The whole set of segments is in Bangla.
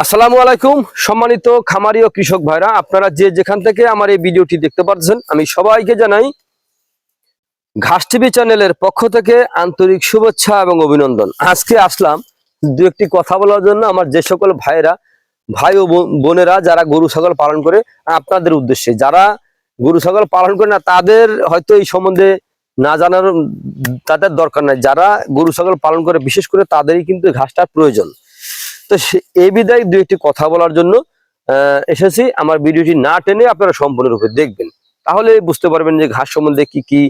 আসসালামু আলাইকুম, সম্মানিত খামারি ও কৃষক ভাইরা, আপনারা যে যেখান থেকে আমার এই ভিডিওটি দেখতে পাচ্ছেন, আমি সবাইকে জানাই ঘাস টিভি চ্যানেলের পক্ষ থেকে আন্তরিক শুভেচ্ছা এবং অভিনন্দন। আজকে আসলাম দু একটি কথা বলার জন্য আমার যে সকল ভাইরা ভাই ও বোন- বোনেরা যারা গরু, ছাগল পালন করে, আপনাদের উদ্দেশ্যে। যারা গরু, ছাগল পালন করে না, তাদের হয়তো এই সম্বন্ধে না জানার তাদের দরকার নাই। যারা গরু, ছাগল পালন করে, বিশেষ করে তাদেরই কিন্তু ঘাসটার প্রয়োজন। তো এই বিদায় দু একটি কথা বলার জন্য এসেছি। আমার ভিডিওটি না টেনে আপনারা সম্পূর্ণরূপে দেখবেন। তাহলে বুঝতে পারবেন যে ঘাস সম্বন্ধে কি কি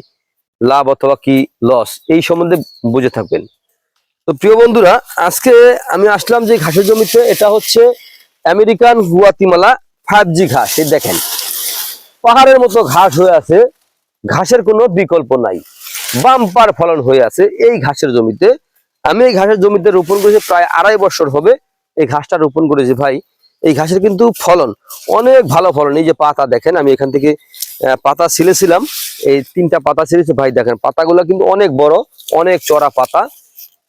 লাভ অথবা কি লস এই সম্বন্ধে বুঝে থাকবেন। তো প্রিয় বন্ধুরা, আজকে আমি আসলাম যে ঘাসের জমিতে, এটা হচ্ছে আমেরিকান গুয়াতিমালা ফাইভ জি ঘাস। এই দেখেন, পাহাড়ের মতো ঘাস হয়ে আছে। ঘাসের কোনো বিকল্প নাই। বাম্পার ফলন হয়ে আছে এই ঘাসের জমিতে। আমি এই ঘাসের জমিতে রোপণ করেছি প্রায় আড়াই বছর হবে। এই ঘাসটা রোপণ করেছি ভাই। এই ঘাসের কিন্তু ফলন, অনেক ভালো ফলন। এই যে পাতা দেখেন, আমি এখান থেকে পাতা ছিলেছিলাম। এই তিনটা পাতা ছিলেছি ভাই, দেখেন, পাতাগুলো কিন্তু অনেক বড়, অনেক চড়া পাতা।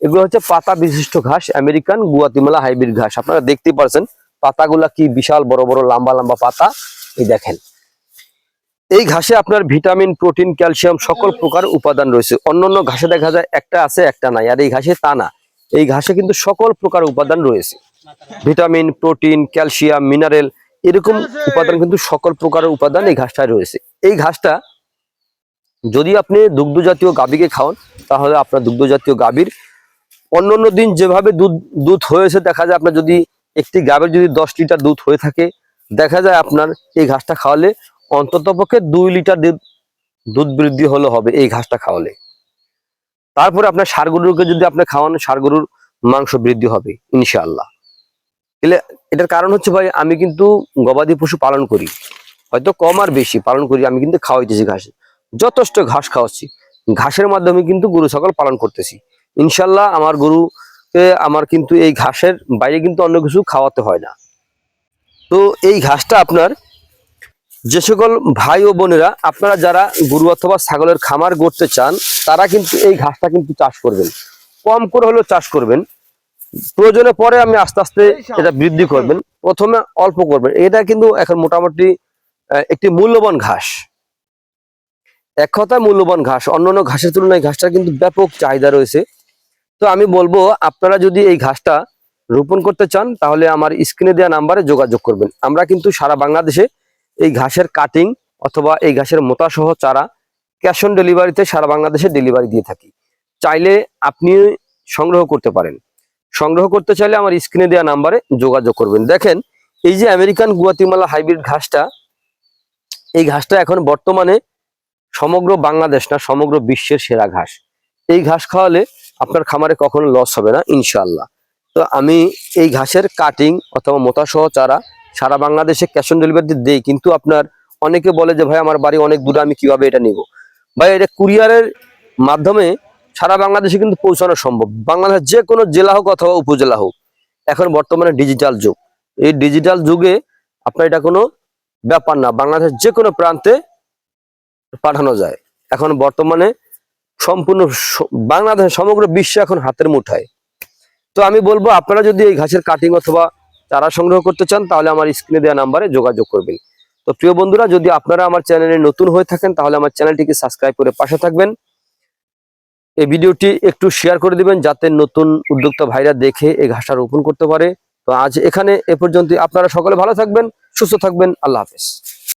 এগুলো হচ্ছে পাতা বিশিষ্ট ঘাস, আমেরিকান গুয়াতিমালা হাইব্রিড ঘাস। আপনারা দেখতে পারছেন পাতাগুলা কি বিশাল বড় বড়, লম্বা লম্বা পাতা। এই দেখেন, এই ঘাসে আপনার ভিটামিন, প্রোটিন, ক্যালসিয়াম সকল প্রকার উপাদান রয়েছে। অন্যান্য ঘাসে দেখা যায় একটা আছে, একটা নাই। আর এই ঘাসে তা না। এই ঘাসে কিন্তু সকল প্রকার উপাদান রয়েছে। ভিটামিন প্রোটিন ক্যালসিয়াম মিনারেল এরকম উপাদান কিন্তু সকল প্রকারের উপাদান এই ঘাসটায় রয়েছে। এই ঘাসটা যদি আপনি দুগ্ধ জাতীয় গাভীকে খাওয়ান তাহলে আপনার দুগ্ধ জাতীয় গাভীর অন্য দিন যেভাবে দুধ দুধ হয়েছে দেখা যায় আপনার যদি একটি গাভীর যদি দশ লিটার দুধ হয়ে থাকে দেখা যায় আপনার এই ঘাসটা খাওয়ালে অন্তত পক্ষে দুই লিটার দুধ- দুধ বৃদ্ধি হলে হবে এই ঘাসটা খাওয়ালে। তারপরে আপনার গরুকে যদি আপনি খাওয়ান গরুর মাংস বৃদ্ধি হবে ইনশাআল্লাহ। এলে এটার কারণ হচ্ছে ভাই, আমি কিন্তু গবাদি পশু পালন করি। হয়তো কম আর বেশি পালন করি, আমি কিন্তু খাওয়াইতেছি ঘাস। যথেষ্ট ঘাস খাওয়াচ্ছি। ঘাসের মাধ্যমে কিন্তু গরু, ছাগল পালন করতেছি। ইনশাল্লাহ আমার গরুকে আমার কিন্তু এই ঘাসের বাইরে কিন্তু অন্য কিছু খাওয়াতে হয় না। তো এই ঘাসটা আপনার যে সকল ভাই ও বোনেরা, আপনারা যারা গরু অথবা ছাগলের খামার গড়তে চান, তারা কিন্তু এই ঘাসটা কিন্তু চাষ করবেন। কম করে হলেও চাষ করবেন। প্রয়োজনে পরে আমি আস্তে আস্তে এটা বৃদ্ধি করবেন। প্রথমে অল্প করবেন। এটা কিন্তু এখন মোটামুটি একটি মূল্যবান ঘাস। এক কথায় মূল্যবান ঘাস। অন্যান্য ঘাসের তুলনায় ঘাসটা কিন্তু ব্যাপক চাহিদা রয়েছে। তো আমি বলব আপনারা যদি এই ঘাসটা রোপণ করতে চান তাহলে আমার স্ক্রিনে দেওয়া নাম্বারে যোগাযোগ করবেন। আমরা কিন্তু সারা বাংলাদেশে এই ঘাসের কাটিং অথবা এই ঘাসের মোতা সহ চারা ক্যাশ অন ডেলিভারিতে সারা বাংলাদেশে ডেলিভারি দিয়ে থাকি। চাইলে আপনি সংগ্রহ করতে পারেন। সংগ্রহ করতে চাইলে আমার স্ক্রিনে দেওয়া নাম্বারে যোগাযোগ করবেন। দেখেন, এই যে আমেরিকান গুয়াতিমালা হাইব্রিড ঘাসটা, এই ঘাসটা এখন বর্তমানে সমগ্র বাংলাদেশ না, সমগ্র বিশ্বের সেরা ঘাস। এই ঘাস খাওয়ালে আপনার খামারে কখনো লস হবে না, ইনশাআল্লাহ। তো আমি এই ঘাসের কাটিং অথবা মোতা সহ চারা সারা বাংলাদেশে ক্যাশ অন ডেলিভারি দেই, কিন্তু আপনার অনেকে বলে যে, ভাই, আমার বাড়ি অনেক দূরে, আমি কীভাবে এটা নিব? ভাই, এটা কুরিয়ারের মাধ্যমে সারা বাংলাদেশে কিন্তু পৌঁছানো সম্ভব। বাংলাদেশ যে কোনো জেলা হোক অথবা উপজেলা হোক, এখন বর্তমানে ডিজিটাল যুগ। এই ডিজিটাল যুগে আপনার এটা কোনো ব্যাপার না। বাংলাদেশ যে কোনো প্রান্তে পাঠানো যায়। এখন বর্তমানে সম্পূর্ণ বাংলাদেশ সমগ্র বিশ্ব এখন হাতের মুঠায়। তো আমি বলব, আপনারা যদি এই ঘাসের কাটিং অথবা চারা সংগ্রহ করতে চান, তাহলে আমার স্ক্রিনে দেওয়া নাম্বারে যোগাযোগ করবেন। তো প্রিয় বন্ধুরা, যদি আপনারা আমার চ্যানেলে নতুন হয়ে থাকেন, তাহলে আমার চ্যানেলটিকে সাবস্ক্রাইব করে পাশে থাকবেন। এই ভিডিওটি একটু শেয়ার করে দিবেন যাতে নতুন উদ্যোক্তা ভাইরা দেখে এই ঘাসটা রোপণ করতে পারে। তো আজ এখানে এ পর্যন্ত আপনারা সকলে ভালো থাকবেন, সুস্থ থাকবেন। আল্লাহ হাফেজ।